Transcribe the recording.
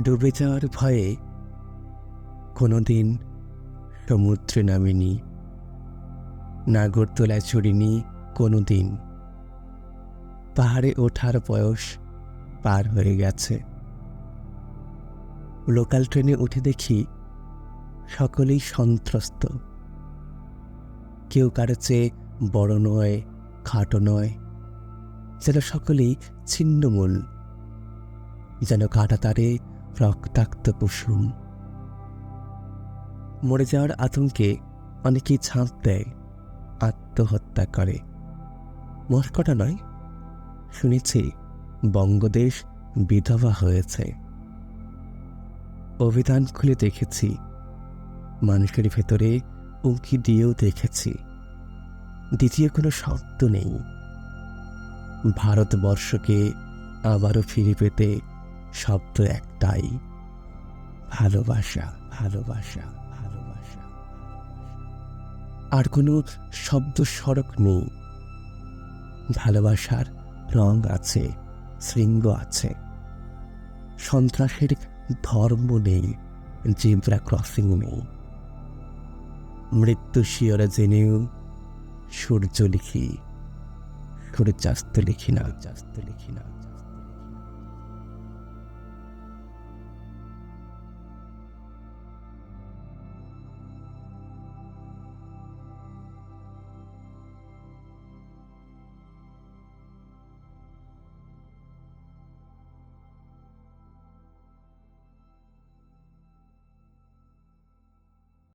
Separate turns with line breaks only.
ডুবে যাওয়ার ভয়ে কোনোদিন সমুদ্রে নামিনি নাগরদোলায় চড়িনি কোনোদিন। পাহাড়ে ওঠার বয়স পার হয়ে গেছে। লোকাল ট্রেনে উঠে দেখি সকলেই সন্ত্রস্ত। কেউ কারও চেয়ে বড় নয়, খাটো নয়, যেন সকলেই ছিন্নমূল। যেন কাটা তারে রক্তাক্ত কুসুম মরে যাওয়ার আতঙ্কে অনেকেই ঝাঁপ দেয়, আত্মহত্যা করে। মস্কটা নয়? শুনেছি বঙ্গদেশ বিধবা হয়েছে। অভিধান খুলে দেখেছি, মানুষের ভেতরে উঁকি দিয়েও দেখেছি। দ্বিতীয় কোনো শব্দ নেই। ভারতবর্ষকে আবারও ফিরে পেতে শব্দ একটাই। ভালোবাসা ভালোবাসা ভালোবাসা। আর কোনো শব্দ সড়ক নেই। ভালোবাসার রং আছে, শৃঙ্গ আছে। সন্ত্রাসের ধর্ম নেই, জিব্রা ক্রসিং নেই। মৃত্যু শিয়রা জেনেও সূর্য লিখি, সূর্যাস্ত লিখি না লিখি না।